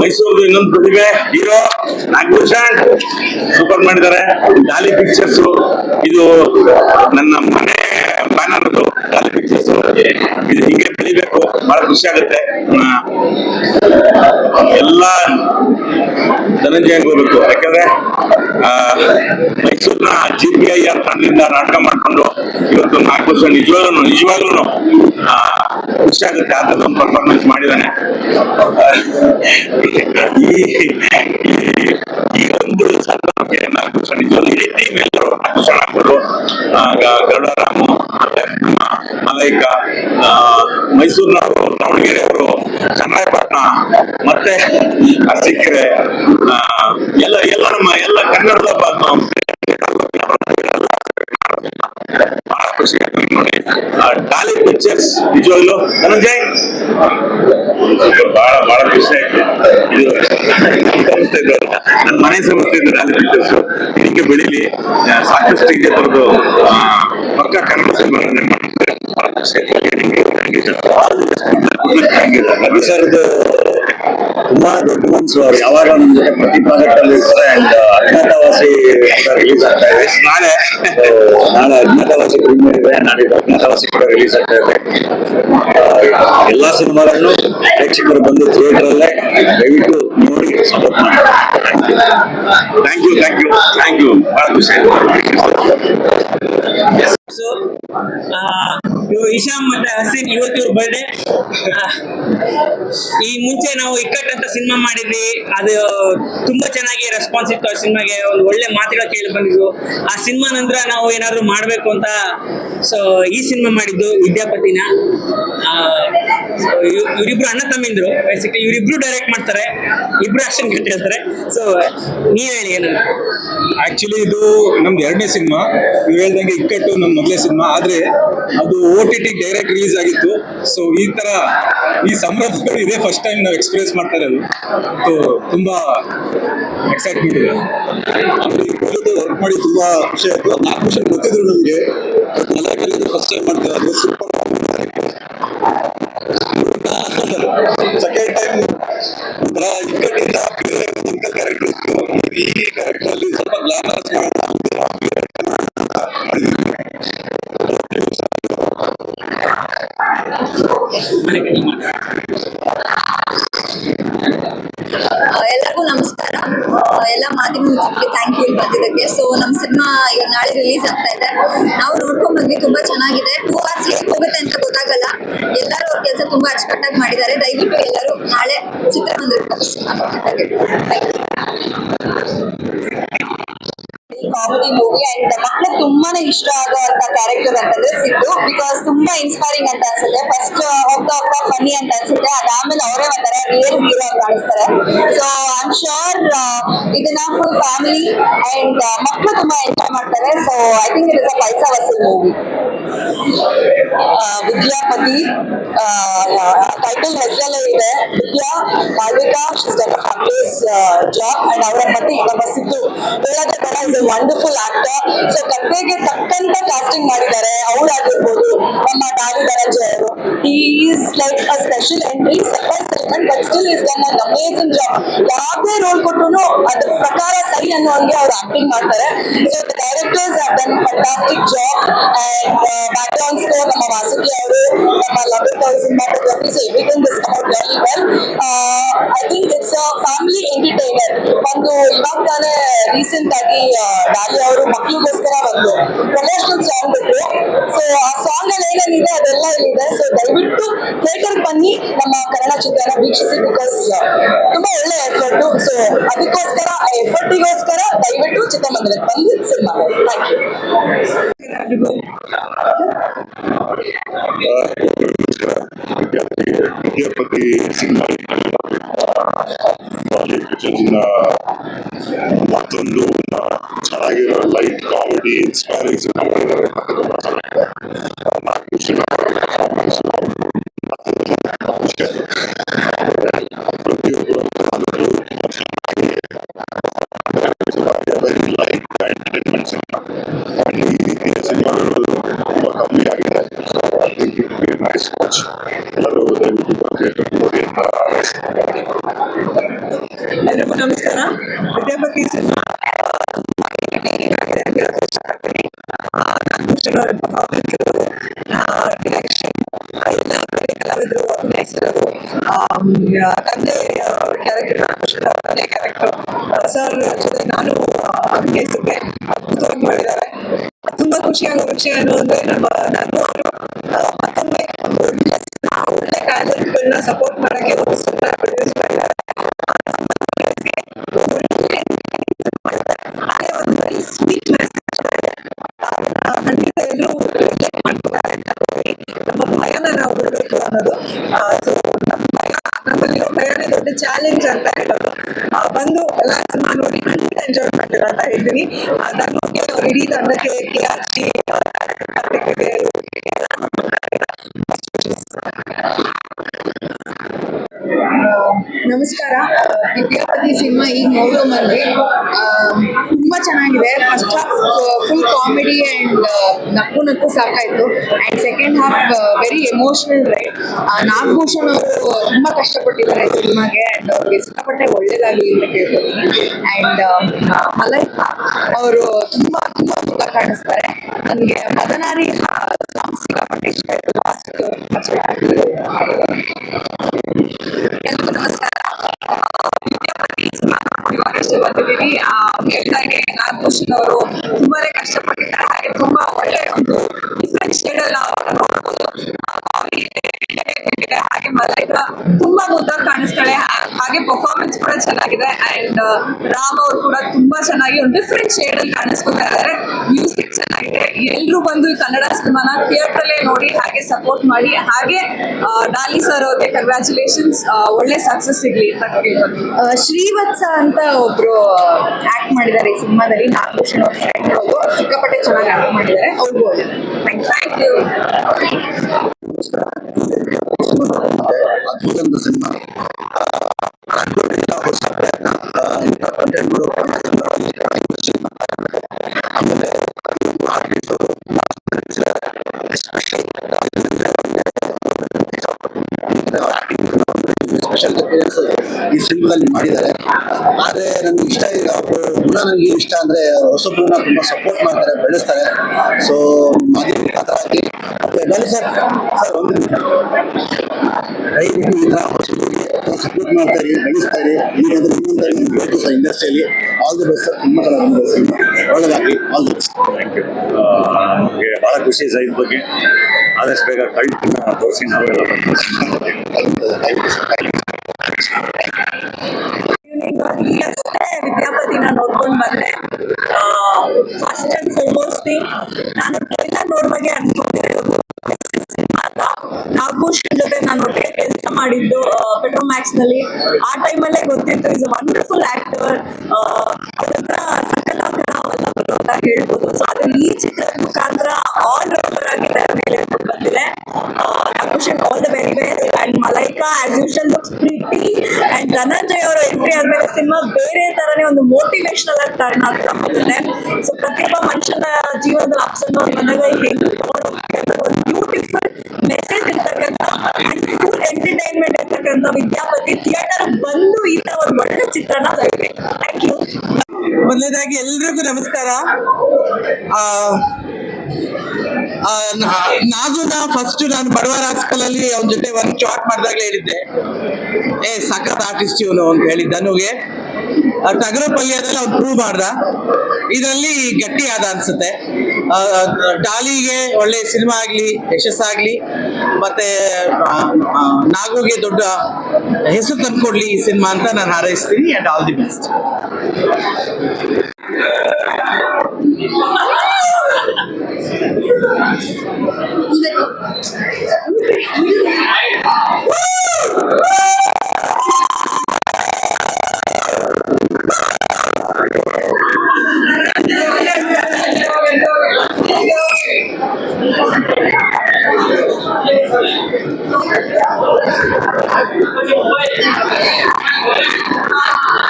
ಮೈಸೂರು ಇನ್ನೊಂದು ಪ್ರತಿಭೆ hero Nagabhushan super ಮಾಡಿದ್ದಾರೆ. ಗಾಲಿ ಪಿಕ್ಚರ್ಸ್ ಇದು ನನ್ನ ಮನೆ ಬ್ಯಾನರ್ ಗಾಲಿ ಪಿಕ್ಚರ್ಸ್ ಇದು ಹಿಂಗೆ ಬೆಳಿಬೇಕು, ಬಹಳ ಖುಷಿ ಆಗುತ್ತೆ. ಎಲ್ಲ ಧನಂಜಯ ಹೋಗ್ಬೇಕು. ಯಾಕಂದ್ರೆ ಆ, ಮೈಸೂರಿನ ಜಿ ಪಿ ಐ ಆರ್ ತಂಡದಿಂದ ನಾಟಕ ಮಾಡ್ಕೊಂಡು ಇವತ್ತು ನಾಗಭೂಷಣ ನಿಜವಾಗ್ಲೂ ನಿಜವಾಗ್ಲೂ ಆ, ಖುಷಿ ಆಗುತ್ತೆ ಆ ಒಂದು ಪರ್ಫಾರ್ಮೆನ್ಸ್ ಮಾಡಿದಾನೆ ಈ ಒಂದು ಸಂದರ್ಭಕ್ಕೆ ನಾಗಭೂಷಣ ನಿಜವಾಗ್ಲೂ ಇಡೀ ಟೀಮ್ ಎಲ್ಲರೂ ಆಗ್ಬೋದು. ಆ, ಗ- ಗರುಡರಾಮು ಮಲೈಕ ಮೈಸೂರಿನವರು ದಾವಣಗೆರೆ ದಾವಣಗೆರೆಯವರು ಚನ್ನರಾಯಪಟ್ಟಣ ಮತ್ತೆ ಸಿಕ್ಕರೆ ಎಲ್ಲ ಎಲ್ಲ ನಮ್ಮ ಎಲ್ಲ ಕನ್ನಡದ ಖುಷಿ ನೋಡಿ ಡಾಲಿ ಪಿಕ್ಚರ್ಸ್ ನಿಜವಾಗ್ಲು? ಧನಂಜಯ್? ಬಹಳ ಬಹಳ ಖುಷಿ ಆಯ್ತು. ಇದು ಮನೆ ಸಮಸ್ಯೆ ಡಾಲಿ ಪಿಕ್ಚರ್ಸ್ ಇದಕ್ಕೆ ಬೆಳಿಲಿ. ಸಾಕಷ್ಟು ಇದೆ ಬರೆದು ಪಕ್ಕ ಕನ್ನಡ ಸಿನಿಮಾ ಸರ್ದು ತುಂಬಾ ದೊಡ್ಡ ಮನ್ಸು ಅವ್ರು ಯಾವಾಗ ನಮ್ ಜೊತೆ ಪ್ರತಿ ಪ್ರಾಜೆಕ್ಟ್ ಅಲ್ಲಿ ಇರ್ತಾರೆ ಅಂಡ್ ಅಜ್ಞಾತವಾಸಿ ರಿಲೀಸ್ ಆಗ್ತಾ ಇದೆ. ನಾಳೆ. ನಾಳೆ ಅಜ್ಞಾತವಾಸಿ ಪ್ರೀಮಿಯರ್ ಇದೆ. ನಾಡಿದ್ದು ಅಜ್ಞಾತವಾಸಿ ಕೂಡ ರಿಲೀಸ್ ಆಗ್ತಾ ಇದೆ. ಆ, ಎಲ್ಲಾ ಸಿನಿಮಾಗಳನ್ನು ಪ್ರೇಕ್ಷಕರು ಬಂದು ಥಿಯೇಟರ್ ಅಲ್ಲೇ ದಯವಿಟ್ಟು ನೋಡಿ ಸಪೋರ್ಟ್ ಮಾಡಿ. Thank you thank you thank you ಬಹಳ ಖುಷಿ ಆಯ್ತು ಸೊ ಇವ್ರು ಇಶಾಮ್ ಮತ್ತೆ ಹಸೀನ್ ಇವತ್ತು ಇವ್ರ ಬರ್ಡೇ ಈ ಮುಂಚೆ ನಾವು ಇಕ್ಕಟ್ ಅಂತ ಸಿನಿಮಾ ಮಾಡಿದ್ವಿ. ಅದು ತುಂಬಾ ಚೆನ್ನಾಗಿ ರೆಸ್ಪಾನ್ಸ್ ಇತ್ತು ಆ ಸಿನಿಮಾಗೆ ಒಂದು ಒಳ್ಳೆ ಮಾತುಗಳು ಕೇಳಿ ಬಂದಿದ್ವು. ಆ ಸಿನಿಮಾ ನಂತರ ನಾವು ಏನಾದ್ರು ಮಾಡ್ಬೇಕು ಅಂತ ಸೊ ಈ ಸಿನಿಮಾ ಮಾಡಿದ್ದು ವಿದ್ಯಾಪತಿನ. ಆ, ಇವರಿಬ್ರು ಇವ್- ಇವ್ರಿಬ್ರು ಅಣ್ಣ ತಮ್ಮಿಂದ್ರು. ಬೇಸಿಕ್ಲಿ ಇವರಿಬ್ರು ಡೈರೆಕ್ಟ್ ಮಾಡ್ತಾರೆ. ಇಬ್ರು ಆಕ್ಷನ್ ಕಟ್ಟಿರ್ತಾರೆ ಸೊ ನೀವ್ ಹೇಳಿ ಏನಂತ ಆಕ್ಚುಲಿ ಇದು ನಮ್ದು ಎರಡನೇ ಸಿನಿಮಾ. ನೀವು ಹೇಳ್ದಂಗೆ ಇಕ್ಕಟ್ಟು ನಮ್ಮ ಮೊದಲೇ ಸಿನಿಮಾ. ಆದ್ರೆ ಅದು O T T direct release ಆಗಿತ್ತು. ಸೊ ಈ ತರ ಈ ಸಂಭ್ರಮಗಳು ಇದೇ ಫಸ್ಟ್ ಟೈಮ್ ನಾವು ಎಕ್ಸ್ಪೀರಿಯನ್ಸ್ ಮಾಡ್ತಾ ಇರೋದು. ಸೊ ತುಂಬಾ ಎಕ್ಸೈಟ್ಮೆಂಟ್ ಇದೆ. ವರ್ಕ್ ಮಾಡಿ ತುಂಬಾ ಖುಷಿ ಆಯ್ತು. ನಾಲ್ಕು ವರ್ಷ ಗೊತ್ತಿದ್ರು ನಮ್ಗೆ. ಫಸ್ಟ್ ಟೈಮ್ ಮಾಡ್ತಾರೆ? ಅದು ಸೂಪರ್ ಸೆಕೆಂಡ್ ಟೈಮ್ ಒಂಥರ ಇಕ್ಕಟ್ಟಿಂದ ಅಂಕಲ್ ಕ್ಯಾರೆಕ್ಟರ್ ಈ ಕ್ಯಾರೆಕ್ಟರ್ ಅಲ್ಲಿ ಸ್ವಲ್ಪ ಗ್ಲಾಮರಸ್ ಎಲ್ಲ ಮಾಧ್ಯಮ ಮಿತ್ರರಿಗೆ ಥ್ಯಾಂಕ್ ಯು ಬಂದಿದ್ದಕ್ಕೆ ಸೊ ನಮ್ಮ ಸಿನಿಮಾ ಈಗ ನಾಳೆ ರಿಲೀಸ್ ಆಗ್ತಾ ಇದೆ. ನಾವು ನೋಡ್ಕೊಂಡ್ ಬಂದ್ವಿ, ತುಂಬಾ ಚೆನ್ನಾಗಿದೆ. ಟೂ ಅವರ್ಸ್ ಹೇಗೆ ಹೋಗುತ್ತೆ ಅಂತ ಗೊತ್ತಾಗಲ್ಲ. ಎಲ್ಲರೂ ಅವ್ರ ಕೆಲಸ ತುಂಬಾ ಅಚ್ಚುಕಟ್ಟಾಗಿ ಮಾಡಿದ್ದಾರೆ. ದಯವಿಟ್ಟು ಎಲ್ಲರೂ ನಾಳೆ ಚಿತ್ರ ಚಿತ್ರಮಂದಿರಕ್ಕೆ ಕಾಮಿಡಿ ಮೂವಿ ಅಂಡ್ ಮಕ್ಳಿಗೆ ತುಂಬಾನೇ ಇಷ್ಟ ಆಗುವಂತ ಕ್ಯಾರೆಕ್ಟರ್ ಅಂತಂದ್ರೆ ಸಿದ್ದು ಬಿಕಾಸ್ ತುಂಬಾ ಇನ್ಸ್ಪೈರಿಂಗ್ ಅಂತ ಅನ್ಸುತ್ತೆ ಫಸ್ಟ್ ಹೋಗ್ತಾ ಹೋಗ್ತಾ ಫನಿ ಅಂತ ಅನ್ಸುತ್ತೆ ಅದಾದ್ಮೇಲೆ ಅವರೇ ಒಂಥರ ರಿಯಲ್ ಹೀರೋ ಅಂತ ಕಾಣಿಸ್ತಾರೆ ಸೊ ಐ ಆಮ್ ಶೋರ್ ಇದನ್ನ ಫುಲ್ ಫ್ಯಾಮಿಲಿ ಅಂಡ್ ಮಕ್ಕಳು ತುಂಬಾ ಎಂಜಾಯ್ ಮಾಡ್ತಾರೆ so I think it is a paisa vasool movie Vidyapati title ಹೆಸರಲ್ಲೇ ಇದೆ ವಿದ್ಯಾ ಮಾಲ್ವಿಕಾ ಜಾಬ್ ಅಂಡ್ ಅವರ ಪತಿ ನಮ್ಮ ಸಿದ್ದು ಹೇಳೋದೇ ಬೇಡ is a wonderful actor so ಕಥೆಗೆ ತಕ್ಕಂತ ಕಾಸ್ಟಿಂಗ್ ಮಾಡಿದ್ದಾರೆ. ಅವಳಾಗಿರ್ಬೋದು. ನಮ್ಮ ಡಾಲಿ ಧನಂಜಯ ಅವರು is like a special entry surprise element but still is done an amazing job ಯಾವುದೇ ರೋಲ್ ಕೊಟ್ಟರು ಅದ್ರ ಪ್ರಕಾರ ಸರಿ ಅನ್ನೋ ಹಂಗೆ ಅವ್ರು ಆಕ್ಟಿಂಗ್ ಮಾಡ್ತಾರೆ so the directors have done fantastic job and background score ನಮ್ಮ ವಾಸುಕಿ ಅವರು ನಮ್ಮ ಲಭಿತ್ ಅವ್ರ cinematography so everything is out very well I think it's a family entertainer ಒಂದು ಇವಾಗ ತಾನೇ ರೀಸೆಂಟ್ ಆಗಿ ಆ, ಡಾಲಿ ಅವರು ಮಕ್ಳಿಗೋಸ್ಕರ ಒಂದು ಪ್ರಮೋಷನಲ್ ಸಾಂಗ್ ಬಿಟ್ರು ಸೊ ಆ ಸಾಂಗ್ ಅಲ್ಲಿ ಏನೇನಿದೆ ಅದೆಲ್ಲ ಇಲ್ಲಿದೆ ಸೊ ದಯವಿಟ್ಟು ಥಿಯೇಟರ್ ಬನ್ನಿ ನಮ್ಮ ಕನ್ನಡ ಚಿತ್ರನ ವೀಕ್ಷಿಸಿ ಬಿಕಾಸ್ ತುಂಬಾ ಒಳ್ಳೆ ಎಫರ್ಟ್ ಸೊ ಅದಕ್ಕೋಸ್ಕರ ಆ ಎಫರ್ಟಿಗೋಸ್ಕರ ದಯವಿಟ್ಟು ಚಿತ್ರಮಂದಿರಕ್ಕೆ ಬಂದು cinema thank you Vidyapati cinema ಪಿಕ್ಚರ್ಸ್ನ ಮತ್ತೊಂದು ಆ, ಚೆನ್ನಾಗಿರೋ ಲೈಟ್ ಕಾಮಿಡಿ ಇನ್ಸ್ಪೈರಿಂಗ್ ಸಿನಿಮಾ ಮಾಡಿದ್ದಾರೆ ವಿದ್ಯಾಪತಿ ಸಿನಿಮಾ ಕಲಾವಿದರು ಅಭಿನಯಿಸಿರೋದು ತಂದೆ ಕ್ಯಾರೆಕ್ಟರ್ ತಂದೆ ಕ್ಯಾರೆಕ್ಟರ್ ಸರ್ ಜೊತೆ ನಾನು ಅಭಿನಯಿಸಿದ್ದೆ ಅದ್ಭುತವಾಗಿ ಮಾಡಿದ್ದಾರೆ ತುಂಬಾ ಖುಷಿಯಾಗೋ ವಿಷಯ ಏನು ಅಂದ್ರೆ ನಮ್ಮ ನಾನು ಅವರು ಮತ್ತೊಮ್ಮೆ ಒಂದು ಒಳ್ಳೆ ಸಿನಿಮಾ, ಒಳ್ಳೆ ಕಾರ್ಯಕ್ರಮಗಳನ್ನ ಸಪೋರ್ಟ್ ದೊಡ್ಡ ಚಾಲೆಂಜ್ ಅಂತ ಹೇಳೋದು. ಬಂದು ಎಲ್ಲ ನೋಡಿ ಎಂಜಾಯ್ ಮಾಡ್ತೀರಾ ಅಂತ ಹೇಳ್ತೀನಿ. ಧರ್ಮಕ್ಕೆ ಇಡೀ ತಂಡಕ್ಕೆ ಕೆ ಆರ್ ನಮಸ್ಕಾರ. ವಿದ್ಯಾಪತಿ ಸಿನಿಮಾ ಈಗ ನೋಡ್ಕೊಂಬಂದ್ವಿ ಆ, ತುಂಬಾ ಚೆನ್ನಾಗಿದೆ. First half full comedy and ನಕ್ಕು ನಕ್ಕು ಸಾಕಾಯ್ತು. And second half very emotional right Nagabhushan ಅವರು ತುಂಬಾ ಕಷ್ಟಪಟ್ಟಿದ್ದಾರೆ ಸಿನಿಮಾಗೆ. ಅಂಡ್ ಅವ್ರಿಗೆ ಸಿಕ್ಕಾಪಟ್ಟೆ ಒಳ್ಳೇದಾಗಲಿ ಅಂತ ಕೇಳ್ಕೊತೀನಿ. ಅಂಡ್ ಮಲೈ ಅವರು ತುಂಬಾ ತುಂಬಾ ಮುಖ ಕಾಣಿಸ್ತಾರೆ. ನನಗೆ ಮದನಾರಿ ಸಾಂಗ್ ಸಿಕ್ಕಾಪಟ್ಟೆ ಇಷ್ಟ ಆಯ್ತು. ಲಾಸ್ಟ್ ನಮಸ್ಕಾರ. ಬಂದಿದ್ದೀವಿ ಆ, ಹೇಳ್ದಾಗೆ ನಾಗಭೂಷಣ್ ಅವರು ತುಂಬಾನೇ ಕಷ್ಟಪಟ್ಟಿದ್ದಾರೆ ಹಾಗೆ ತುಂಬಾ ಒಳ್ಳೆ ಒಂದು ಡಿಫ್ರೆಂಟ್ ಶೇಡ್ ನಾವು ನೋಡ್ಬೋದು ಹಾಗೆ ಮಲೈಕ ತುಂಬಾ ಮುದ್ದಾಗಿ ಕಾಣಿಸ್ತಾಳೆ ಹಾಗೆ ಪರ್ಫಾರ್ಮೆನ್ಸ್ ಕೂಡ ಚೆನ್ನಾಗಿದೆ ಅಂಡ್ ರಾಮ್ ಅವ್ರು ಕೂಡ ತುಂಬಾ ಚೆನ್ನಾಗಿ ಒಂದು ಡಿಫ್ರೆಂಟ್ ಶೇಡ್ ಅಲ್ಲಿ ಕಾಣಿಸ್ಕೊತಾ ಇದ್ದಾರೆ. ಮ್ಯೂಸಿಕ್ ಎಲ್ರು ಬಂದು ಕನ್ನಡ ಸಿನಿಮಾನ ಥಿಯೇಟರ್ ಅಲ್ಲೇ ನೋಡಿ ಹಾಗೆ ಸಪೋರ್ಟ್ ಮಾಡಿ. ಹಾಗೆ ಡಾಲಿ ಸರ್ ಅವ್ರಿಗೆ ಕಂಗ್ರ್ಯಾಚುಲೇಷನ್ಸ್ ಒಳ್ಳೆ ಸಕ್ಸಸ್ ಸಿಗ್ಲಿ ಅಂತ ಶ್ರೀವತ್ಸ ಅಂತ ಒಬ್ರು ಆಕ್ಟ್ ಮಾಡಿದ್ದಾರೆ ಈ ಸಿನಿಮಾದಲ್ಲಿ ನಾಗಭೂಷಣ್ ಅವ್ರ ಅವರು. ಸಿಕ್ಕಾಪಟ್ಟೆ ಚೆನ್ನಾಗಿ ಆಕ್ಟ್ ಮಾಡಿದ್ದಾರೆ. ಅವ್ರಿಗೂ ಥ್ಯಾಂಕ್ ಯು ಸ್ಪೆಷಲ್ ಈ ಸಿನಿಮಾದಲ್ಲಿ ಮಾಡಿದ್ದಾರೆ. ಆದರೆ ನನಗೆ ಇಷ್ಟ ಈಗ ಕೂಡ ನನಗೆ ಇಷ್ಟ ಅಂದರೆ ಹೊಸಬ್ರನ್ನ ತುಂಬ ಸಪೋರ್ಟ್ ಮಾಡ್ತಾರೆ ಬೆಳೆಸ್ತಾರೆ. ಸೊ ಮಾಧ್ಯಮ ಪಾತ್ರ ಸರ್. ಸರ್ ಒಂದು ದಯವಿಟ್ಟು ಈ ಥರ ಹೊಸಬರಿಗೆ ಸಪೋರ್ಟ್ ಮಾಡ್ತಾರೆ ಬೆಳೆಸ್ತಾರೆ ಬೆಳೆಸ್ತಾ ಇರಿ. ಇನ್ನೊಂದು ನಿಮ್ಗೆ ಬೇಕು ಸರ್ ಇಂಡಸ್ಟ್ರಿಯಲ್ಲಿ ಆಲ್ ದಿ ಬೆಸ್ಟ್ ಸರ್. ತುಂಬ ಥರ ಬಂದಿದೆ ಸಿನಿಮಾ. ಒಳ್ಳೆದಾಗಲಿ. ಆಲ್ ದಿ ಬೆಸ್ಟ್ ನಮಗೆ ಬಹಳ ಖುಷಿ ಸರ್ ಇದ್ರ ಬಗ್ಗೆ. ಆದಷ್ಟು ಬೇಗ ಕಳ್ತೀನಿ ತೋರಿಸಿ ನಾವೆಲ್ಲ thank you sir. Thank you ಈಗಷ್ಟೇ ವಿದ್ಯಾಪತಿನ ನೋಡ್ಕೊಂಡು ಬಂದೆ ಫಸ್ಟ್ ಅಂಡ್ ಫಾರ್ಮೋಸ್ಟ್ ನಾನು ಟ್ರೈಲರ್ ನೋಡುವಾಗೆ ಅನ್ಕೊಂಡಿರೋದು ನಾಗಭೂಷಣ್ ಜೊತೆ ನಾನು ಒಟ್ಟಿಗೆ ಕೆಲಸ ಮಾಡಿದ್ದು ಪೆಟ್ರೋಮ್ಯಾಕ್ಸ್ನಲ್ಲಿ ಆ ಟೈಮಲ್ಲೇ ಗೊತ್ತಿತ್ತು ಇಸ್ ವಂಡರ್ಫುಲ್ ಆಕ್ಟರ್ ಅದನ್ನ ಸಕಲಾಗ್ರ ವಲ್ಲಭರು ಅಂತ ಹೇಳ್ಬೋದು ಸೊ ಅದು ಈ ಚಿತ್ರದ ಮುಖಾಂತರ ಆಲ್ ರೌಂಡರ್ ಆಗಿ ಮೇಲೆ ಬಂದಿದೆ Nagabhushan all the very best Malaika as usual looks pretty and Dhananjay ಅವರ ಎಂಟ್ರಿ ಆದ್ಮೇಲೆ ಸಿನಿಮಾ ಬೇರೆ ತರನೇ ಒಂದು ಮೋಟಿವೇಶನಲ್ ಆಗಿ ಟರ್ನ್ ಆಗ್ತಾ ಹೋಗುತ್ತೆ. ಸೊ ಪ್ರತಿಯೊಬ್ಬ ಮನುಷ್ಯನ ಜೀವನದ ಅಪ್ಸ್ ಅಂಡ್ ಡೌನ್ ಬಂದಾಗ ಹೆಂಗ್ ಒಂದು ಬ್ಯೂಟಿಫುಲ್ ಮೆಸೇಜ್ ಇರ್ತಕ್ಕಂಥ ಎಂಟರ್ಟೈನ್ಮೆಂಟ್ ಇರ್ತಕ್ಕಂಥ ವಿದ್ಯಾಪತಿ ಥಿಯೇಟರ್ ಬಂದು ಈ ತರ ಒಂದು ಒಳ್ಳೆ ಚಿತ್ರಣ ತೆಗಿಬೇಕು ಥ್ಯಾಂಕ್ ಯು ಮೊದಲನೇದಾಗಿ ಎಲ್ರಿಗೂ ನಮಸ್ಕಾರ. ನಾಗುನ ಫಸ್ಟ್ ನಾನು ಬಡವರ ರಾಸ್ಕಲಲ್ಲಿ ಅವನ ಜೊತೆ ಒಂದು ಚಾಟ್ ಮಾಡಿದಾಗ ಹೇಳಿದ್ದೆ. ಏ, ಸಖತ್ ಆರ್ಟಿಸ್ಟ್ ಇವನು ಅಂತ ಹೇಳಿ ಧನುಗೆ. ಟಗರ ಪಲ್ಯದಲ್ಲಿ ಅವ್ನು ಪ್ರೂವ್ ಮಾಡ್ದ. ಇದರಲ್ಲಿ ಗಟ್ಟಿ ಆದ ಅನ್ಸುತ್ತೆ. ಡಾಲಿಗೆ ಒಳ್ಳೆ ಸಿನಿಮಾ ಆಗಲಿ ಯಶಸ್ಸಾಗಲಿ ಮತ್ತೆ ನಾಗುಗೆ ದೊಡ್ಡ ಹೆಸರು ತಂದ್ಕೊಡ್ಲಿ ಈ ಸಿನಿಮಾ ಅಂತ ನಾನು ಹಾರೈಸ್ತೀನಿ. And all the best Thank you.